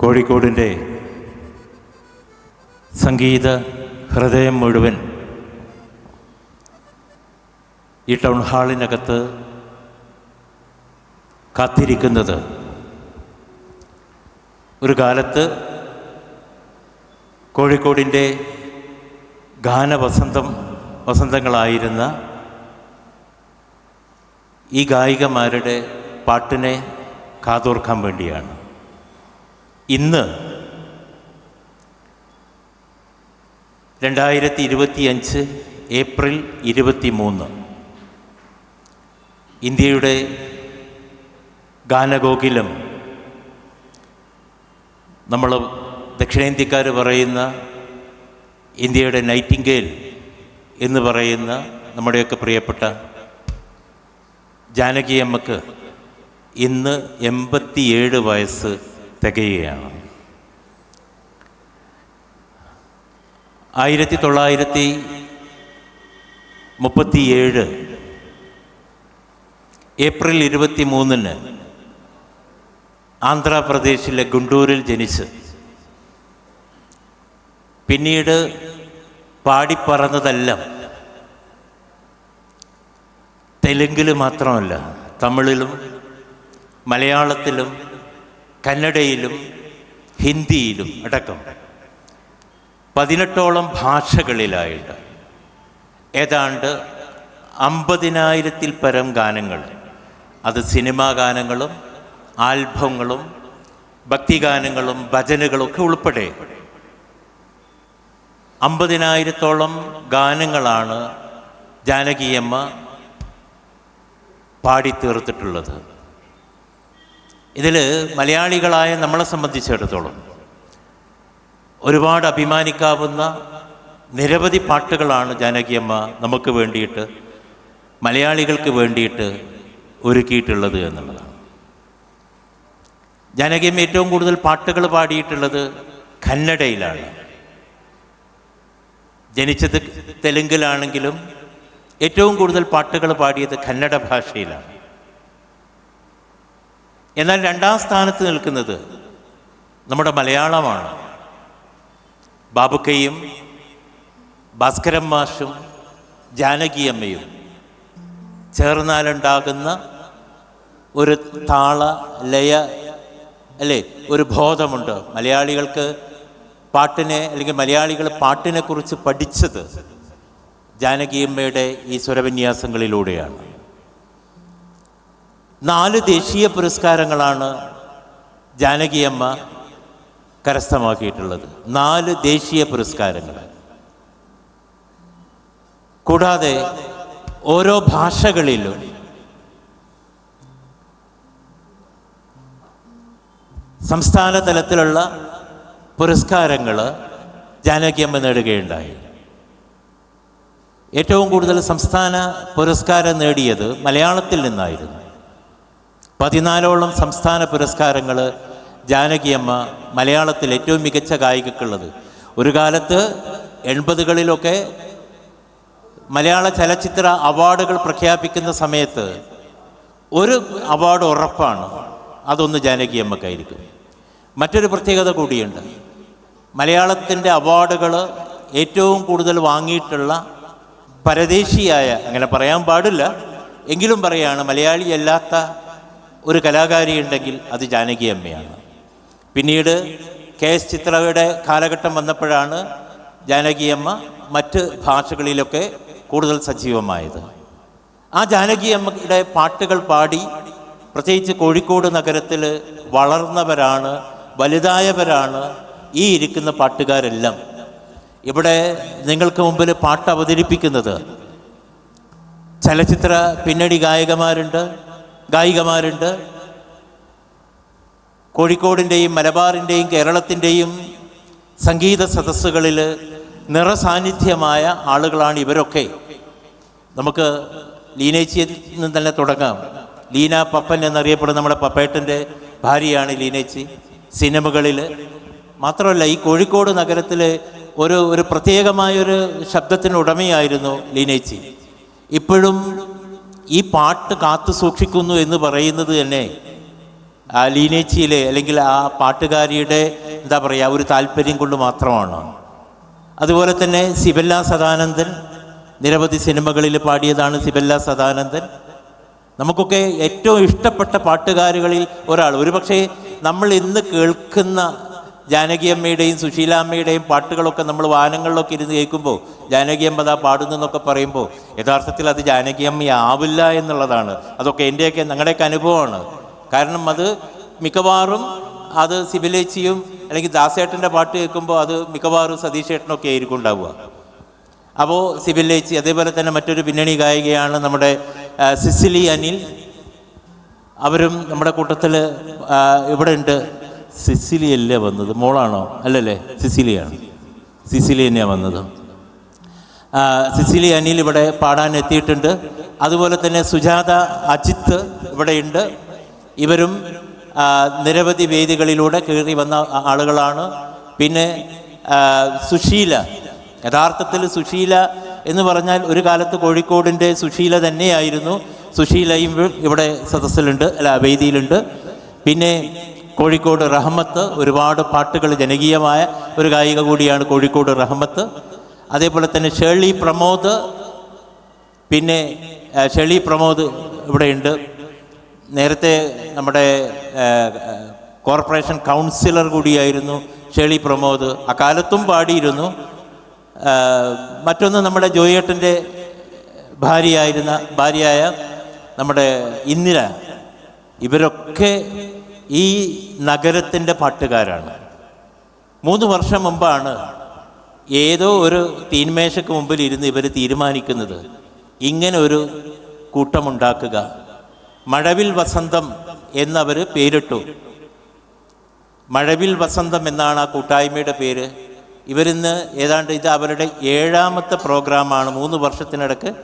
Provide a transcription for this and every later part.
കോഴിക്കോടിന്റെ സംഗീത ഹൃദയം മുഴുവൻ ഈ ടൗൺ ഹാളിനകത്ത് കാത്തിരിക്കുന്നത് ഒരു കാലത്ത് കോഴിക്കോടിന്റെ ഗാനവസന്തം വസന്തങ്ങളായിരുന്ന ഈ ഗായികമാരുടെ പാട്ടിനെ കാതോർക്കാൻ വേണ്ടിയാണ്. ഇന്ന് രണ്ടായിരത്തി ഇരുപത്തിയഞ്ച് ഏപ്രിൽ ഇരുപത്തി മൂന്ന് ഇന്ത്യയുടെ ഗാനഗോകിലം. നമ്മൾ ദക്ഷിണേന്ത്യക്കാർ പറയുന്ന ഇന്ത്യയുടെ നൈറ്റിംഗേൽ എന്ന് പറയുന്ന നമ്മുടെയൊക്കെ പ്രിയപ്പെട്ട ജാനകിയമ്മക്ക് ഇന്ന് എൺപത്തിയേഴ് വയസ്സ് തികയുകയാണ്. ആയിരത്തി തൊള്ളായിരത്തി മുപ്പത്തിയേഴ് ഏപ്രിൽ ഇരുപത്തി മൂന്നിന് ആന്ധ്രാപ്രദേശിലെ ഗുണ്ടൂരിൽ ജനിച്ച്. പിന്നീട് പാടിപ്പറന്നതെല്ലാം തെലുങ്കിൽ മാത്രമല്ല തമിഴിലും മലയാളത്തിലും കന്നഡയിലും ഹിന്ദിയിലും അടക്കം പതിനെട്ടോളം ഭാഷകളിലായിട്ട് ഏതാണ്ട് അമ്പതിനായിരത്തിൽ പരം ഗാനങ്ങൾ അത് സിനിമാ ഗാനങ്ങളും ആൽബങ്ങളും ഭക്തിഗാനങ്ങളും ഭജനുകളും ഒക്കെ ഉൾപ്പെടെ അമ്പതിനായിരത്തോളം ഗാനങ്ങളാണ് ജാനകിയമ്മ പാടിത്തീർത്തിട്ടുള്ളത്. ഇതിൽ മലയാളികളായ നമ്മളെ സംബന്ധിച്ചിടത്തോളം ഒരുപാട് അഭിമാനിക്കാവുന്ന നിരവധി പാട്ടുകളാണ് ജാനകിയമ്മ നമുക്ക് വേണ്ടിയിട്ട് മലയാളികൾക്ക് വേണ്ടിയിട്ട് ഒരുക്കിയിട്ടുള്ളത് എന്നുള്ളതാണ്. ജാനകിയമ്മ ഏറ്റവും കൂടുതൽ പാട്ടുകൾ പാടിയിട്ടുള്ളത് കന്നഡയിലാണ്. ജനിച്ചത് തെലുങ്കിലാണെങ്കിലും ഏറ്റവും കൂടുതൽ പാട്ടുകൾ പാടിയത് കന്നഡ ഭാഷയിലാണ്. എന്നാൽ രണ്ടാം സ്ഥാനത്ത് നിൽക്കുന്നത് നമ്മുടെ മലയാളമാണ്. ബാബുക്കയും ഭാസ്കരൻ മാഷും ജാനകിയമ്മയും ചേർന്നാലുണ്ടാകുന്ന ഒരു താള ലയ അല്ലേ ഒരു ബോധമുണ്ട്. മലയാളികൾക്ക് പാട്ടിനെ അല്ലെങ്കിൽ മലയാളികൾ പാട്ടിനെക്കുറിച്ച് പഠിച്ചത് ജാനകിയമ്മയുടെ ഈ സ്വരവിന്യാസങ്ങളിലൂടെയാണ്. നാല് ദേശീയ പുരസ്കാരങ്ങളാണ് ജാനകിയമ്മ കരസ്ഥമാക്കിയിട്ടുള്ളത്. നാല് ദേശീയ പുരസ്കാരങ്ങൾ. കൂടാതെ ഓരോ ഭാഷകളിലും സംസ്ഥാന തലത്തിലുള്ള പുരസ്കാരങ്ങൾ ജാനകിയമ്മ നേടുകയുണ്ടായി. ഏറ്റവും കൂടുതൽ സംസ്ഥാന പുരസ്കാരം നേടിയത് മലയാളത്തിൽ നിന്നായിരുന്നു. പതിനാലോളം സംസ്ഥാന പുരസ്കാരങ്ങൾ ജാനകിയമ്മ മലയാളത്തിൽ ഏറ്റവും മികച്ച ഗായികക്കുള്ളത്. ഒരു കാലത്ത് എൺപതുകളിലൊക്കെ മലയാള ചലച്ചിത്ര അവാർഡുകൾ പ്രഖ്യാപിക്കുന്ന സമയത്ത് ഒരു അവാർഡ് ഉറപ്പാണ്. അതൊന്ന് ജാനകിയമ്മക്കായിരിക്കും. മറ്റൊരു പ്രത്യേകത കൂടിയുണ്ട്. മലയാളത്തിന്റെ അവാർഡുകൾ ഏറ്റവും കൂടുതൽ വാങ്ങിയിട്ടുള്ള പരദേശിയായ അങ്ങനെ പറയാൻ പാടില്ല എങ്കിലും പറയാണ് മലയാളി അല്ലാത്ത ഒരു കലാകാരി ഉണ്ടെങ്കിൽ അത് ജാനകി അമ്മയാണ്. പിന്നീട് കെ എസ് ചിത്രയുടെ കാലഘട്ടം വന്നപ്പോഴാണ് ജാനകിയമ്മ മറ്റ് ഭാഷകളിലൊക്കെ കൂടുതൽ സജീവമായത്. ആ ജാനകിയമ്മയുടെ പാട്ടുകൾ പാടി പ്രത്യേകിച്ച് കോഴിക്കോട് നഗരത്തിൽ വളർന്നവരാണ് വലുതായവരാണ് ഈ ഇരിക്കുന്ന പാട്ടുകാരെല്ലാം. ഇവിടെ നിങ്ങൾക്ക് മുമ്പിൽ പാട്ട് അവതരിപ്പിക്കുന്നത് ചലച്ചിത്ര പിന്നണി ഗായകമാരുണ്ട് ഗായികമാരുണ്ട്. കോഴിക്കോടിന്റെയും മലബാറിന്റെയും കേരളത്തിന്റെയും സംഗീത സദസ്സുകളിൽ നിറസാന്നിധ്യമായ ആളുകളാണ് ഇവരൊക്കെ. നമുക്ക് ലീനേച്ചിയിൽ നിന്ന് തന്നെ തുടങ്ങാം. ലീന പപ്പൻ എന്നറിയപ്പെടുന്ന നമ്മുടെ പപ്പേട്ടന്റെ ഭാര്യയാണ് ലീനേച്ചി. സിനിമകളിൽ മാത്രമല്ല ഈ കോഴിക്കോട് നഗരത്തിലെ ഒരു ഒരു പ്രത്യേകമായൊരു ശബ്ദത്തിന് ഉടമയായിരുന്നു ലീനേച്ചി. ഇപ്പോഴും ഈ പാട്ട് കാത്തു സൂക്ഷിക്കുന്നു എന്ന് പറയുന്നത് തന്നെ ആ ലീനേച്ചിയിലെ അല്ലെങ്കിൽ ആ പാട്ടുകാരിയുടെ എന്താ പറയുക ഒരു താല്പര്യം കൊണ്ട് മാത്രമാണ്. അതുപോലെ തന്നെ സിബല്ല സദാനന്ദൻ നിരവധി സിനിമകളിൽ പാടിയതാണ് സിബല്ല സദാനന്ദൻ. നമുക്കൊക്കെ ഏറ്റവും ഇഷ്ടപ്പെട്ട പാട്ടുകാരികളിൽ ഒരാൾ. ഒരുപക്ഷെ നമ്മൾ ഇന്ന് കേൾക്കുന്ന ജാനകിയമ്മയുടെയും സുശീലാമ്മയുടെയും പാട്ടുകളൊക്കെ നമ്മൾ വാഹനങ്ങളിലൊക്കെ ഇരുന്ന് കേൾക്കുമ്പോൾ ജാനകിയമ്മ അതാ പാടുന്നു എന്നൊക്കെ പറയുമ്പോൾ യഥാർത്ഥത്തിൽ അത് ജാനകിയമ്മയാവില്ല എന്നുള്ളതാണ്. അതൊക്കെ എന്റെയൊക്കെ ഞങ്ങളുടെയൊക്കെ അനുഭവമാണ്. കാരണം അത് മിക്കവാറും അത് സിബിലേച്ചിയും അല്ലെങ്കിൽ ദാസേട്ടന്റെ പാട്ട് കേൾക്കുമ്പോൾ അത് മിക്കവാറും സതീഷേട്ടനൊക്കെ ആയിരിക്കും ഉണ്ടാവുക. അപ്പോൾ സിബിലേച്ചി അതേപോലെ തന്നെ മറ്റൊരു പിന്നണി ഗായികയാണ് നമ്മുടെ സിസിലി അനിൽ. അവരും നമ്മുടെ കൂട്ടത്തിൽ ഇവിടെ ഉണ്ട് സിസിലി അല്ലേ വന്നത്? മോളാണോ? അല്ലല്ലേ സിസിലിയാണ്. സിസിലി തന്നെയാണ് വന്നത് സിസിലി അനിൽ ഇവിടെ പാടാൻ എത്തിയിട്ടുണ്ട്. അതുപോലെ തന്നെ സുജാത അജിത്ത് ഇവിടെയുണ്ട് ഇവരും നിരവധി വേദികളിലൂടെ കയറി വന്ന ആളുകളാണ്. പിന്നെ സുശീല. യഥാർത്ഥത്തിൽ സുശീല എന്ന് പറഞ്ഞാൽ ഒരു കാലത്ത് കോഴിക്കോടിന്റെ സുശീല തന്നെയായിരുന്നു. സുശീലയും ഇവിടെ സദസ്സിലുണ്ട് അല്ല വേദിയിലുണ്ട്. പിന്നെ കോഴിക്കോട് റഹ്മത്ത് ഒരുപാട് പാട്ടുകൾ ജനകീയമായ ഒരു ഗായിക കൂടിയാണ് കോഴിക്കോട് റഹ്മത്ത്. അതേപോലെ തന്നെ ഷേളി പ്രമോദ് പിന്നെ ഷെളി പ്രമോദ് ഇവിടെയുണ്ട്. നേരത്തെ നമ്മുടെ കോർപ്പറേഷൻ കൗൺസിലർ കൂടിയായിരുന്നു ഷെളി പ്രമോദ്. അക്കാലത്തും പാടിയിരുന്നു. മറ്റൊന്ന് നമ്മുടെ ജോയേട്ടന്റെ ഭാര്യയായിരുന്ന ഭാര്യയായ നമ്മുടെ ഇന്ദിര. ഇവരൊക്കെ ഈ നഗരത്തിന്റെ പാട്ടുകാരാണ്. മൂന്ന് വർഷം മുമ്പാണ് ഏതോ ഒരു തീന്മേശയ്ക്ക് മുമ്പിൽ ഇരുന്ന് ഇവർ തീരുമാനിക്കുന്നത് ഇങ്ങനെ ഒരു കൂട്ടമുണ്ടാക്കുക. മഴവിൽ വസന്തം എന്നവർ പേരിട്ടു. മഴവിൽ വസന്തം എന്നാണ് ആ കൂട്ടായ്മയുടെ പേര്. ഇവരിന്ന് ഏതാണ്ട് ഇത് അവരുടെ ഏഴാമത്തെ പ്രോഗ്രാമാണ്. മൂന്ന് വർഷത്തിനിടക്ക്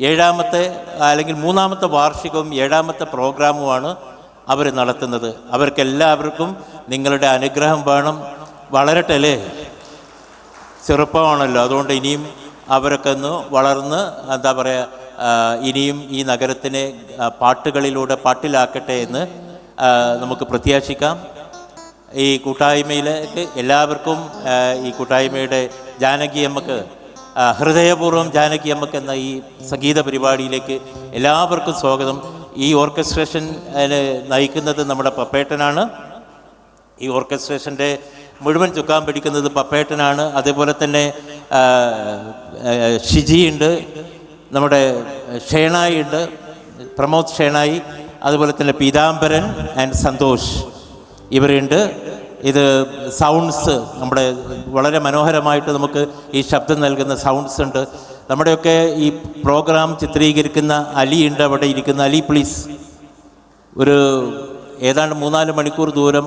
ഏഴാമത്തെ അല്ലെങ്കിൽ മൂന്നാമത്തെ വാർഷികവും ഏഴാമത്തെ പ്രോഗ്രാമുമാണ് അവർ നടത്തുന്നത്. അവർക്കെല്ലാവർക്കും നിങ്ങളുടെ അനുഗ്രഹം വേണം. വളരട്ടെ അല്ലേ ചെറുപ്പമാണല്ലോ. അതുകൊണ്ട് ഇനിയും അവരൊക്കെ ഒന്ന് വളർന്ന് എന്താ പറയുക ഇനിയും ഈ നഗരത്തിനെ പാട്ടുകളിലൂടെ പാട്ടിലാക്കട്ടെ എന്ന് നമുക്ക് പ്രത്യാശിക്കാം. ഈ കൂട്ടായ്മയിലേക്ക് എല്ലാവർക്കും ഈ കൂട്ടായ്മയുടെ ജാനകി അമ്മയ്ക്ക് ഹൃദയപൂർവം ജാനകി അമ്മയ്ക്ക് എന്ന ഈ സംഗീത പരിപാടിയിലേക്ക് എല്ലാവർക്കും സ്വാഗതം. ഈ ഓർക്കസ്ട്രേഷൻ നയിക്കുന്നത് നമ്മുടെ പപ്പേട്ടനാണ്. ഈ ഓർക്കസ്ട്രേഷന്റെ മുഴുവൻ ചുക്കാൻ പിടിക്കുന്നത് പപ്പേട്ടനാണ്. അതേപോലെ തന്നെ ഷിജിയുണ്ട്. നമ്മുടെ ഷേണായി ഉണ്ട് പ്രമോദ് ഷേണായി. അതുപോലെ തന്നെ പീതാംബരൻ ആൻഡ് സന്തോഷ് ഇവരുണ്ട്. ഇത് സൗണ്ട്സ് നമ്മുടെ വളരെ മനോഹരമായിട്ട് നമുക്ക് ഈ ശബ്ദം നൽകുന്ന സൗണ്ട്സ് ഉണ്ട്. നമ്മുടെയൊക്കെ ഈ പ്രോഗ്രാം ചിത്രീകരിക്കുന്ന അലി ഉണ്ട് അവിടെ ഇരിക്കുന്ന. അലി പ്ലീസ് ഒരു ഏതാണ്ട് മൂന്നാൽ മണിക്കൂർ ദൂരം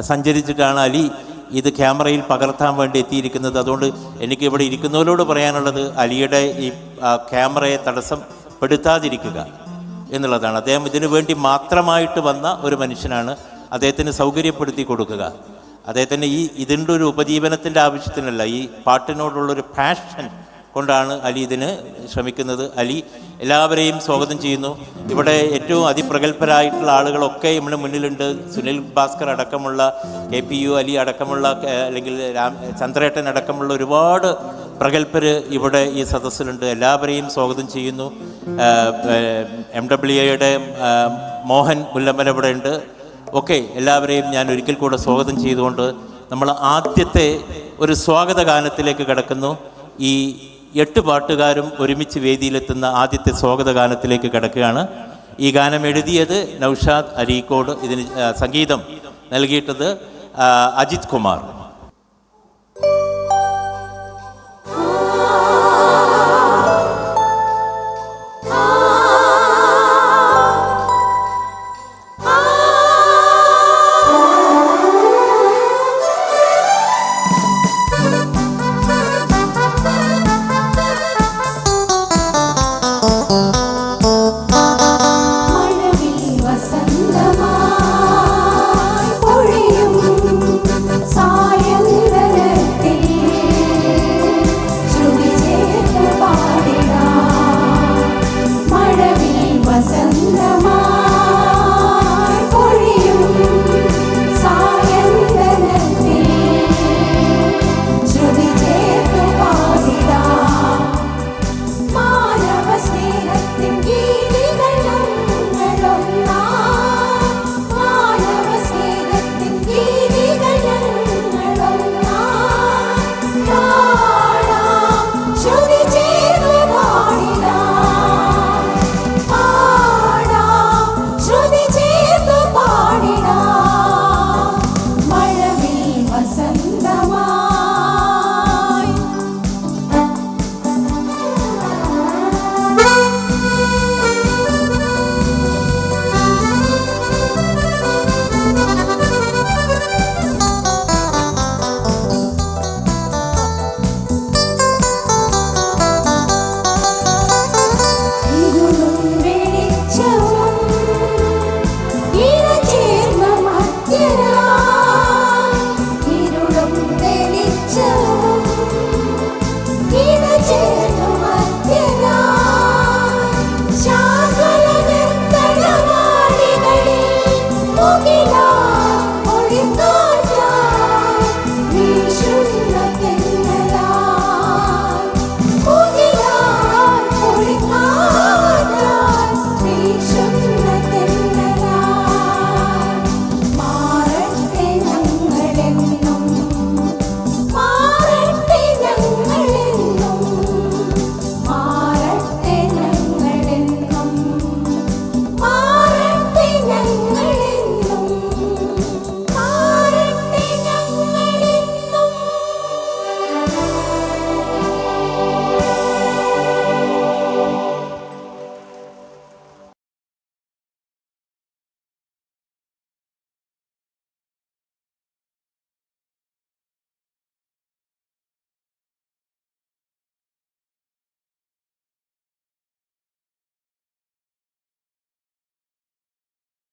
സഞ്ചരിച്ചിട്ടാണ് അലി ഇത് ക്യാമറയിൽ പകർത്താൻ വേണ്ടി എത്തിയിരിക്കുന്നത്. അതുകൊണ്ട് എനിക്ക് ഇവിടെ ഇരിക്കുന്നവരോട് പറയാനുള്ളത് അലിയുടെ ഈ ക്യാമറയെ തടസ്സപ്പെടുത്താതിരിക്കുക എന്നുള്ളതാണ്. അദ്ദേഹം ഇതിനു വേണ്ടി മാത്രമായിട്ട് വന്ന ഒരു മനുഷ്യനാണ്. അദ്ദേഹത്തിന് സൗകര്യപ്പെടുത്തി കൊടുക്കുക. അദ്ദേഹത്തിന് ഈ ഇതിന്റെ ഒരു ഉപജീവനത്തിന്റെ ആവശ്യത്തിനല്ല. ഈ പാട്ടിനോടുള്ളൊരു പാഷൻ കൊണ്ടാണ് അലി ഇതിന് ശ്രമിക്കുന്നത്. അലി എല്ലാവരെയും സ്വാഗതം ചെയ്യുന്നു. ഇവിടെ ഏറ്റവും അതിപ്രഗത്ഭരായിട്ടുള്ള ആളുകളൊക്കെ നമ്മുടെ മുന്നിലുണ്ട്. സുനിൽ ഭാസ്കർ അടക്കമുള്ള കെ പി യു അലി അടക്കമുള്ള അല്ലെങ്കിൽ രാം ചന്ദ്രേട്ടൻ അടക്കമുള്ള ഒരുപാട് പ്രഗത്ഭർ ഇവിടെ ഈ സദസ്സിലുണ്ട്. എല്ലാവരെയും സ്വാഗതം ചെയ്യുന്നു. എം ഡബ്ല്യു എയുടെ മോഹൻ മുല്ലമ്മൻ ഇവിടെ ഉണ്ട്. ഓക്കെ എല്ലാവരെയും ഞാൻ ഒരിക്കൽ കൂടെ സ്വാഗതം ചെയ്തുകൊണ്ട് നമ്മൾ ആദ്യത്തെ ഒരു സ്വാഗത ഗാനത്തിലേക്ക് കിടക്കുന്നു. ഈ എട്ട് പാട്ടുകാരും ഒരുമിച്ച് വേദിയിലെത്തുന്ന ആദ്യത്തെ സ്വാഗത ഗാനത്തിലേക്ക് കിടക്കുകയാണ്. ഈ ഗാനം എഴുതിയത് നൗഷാദ് അരീക്കോട്. ഇതിന് സംഗീതം നൽകിയിട്ടത് അജിത് കുമാർ.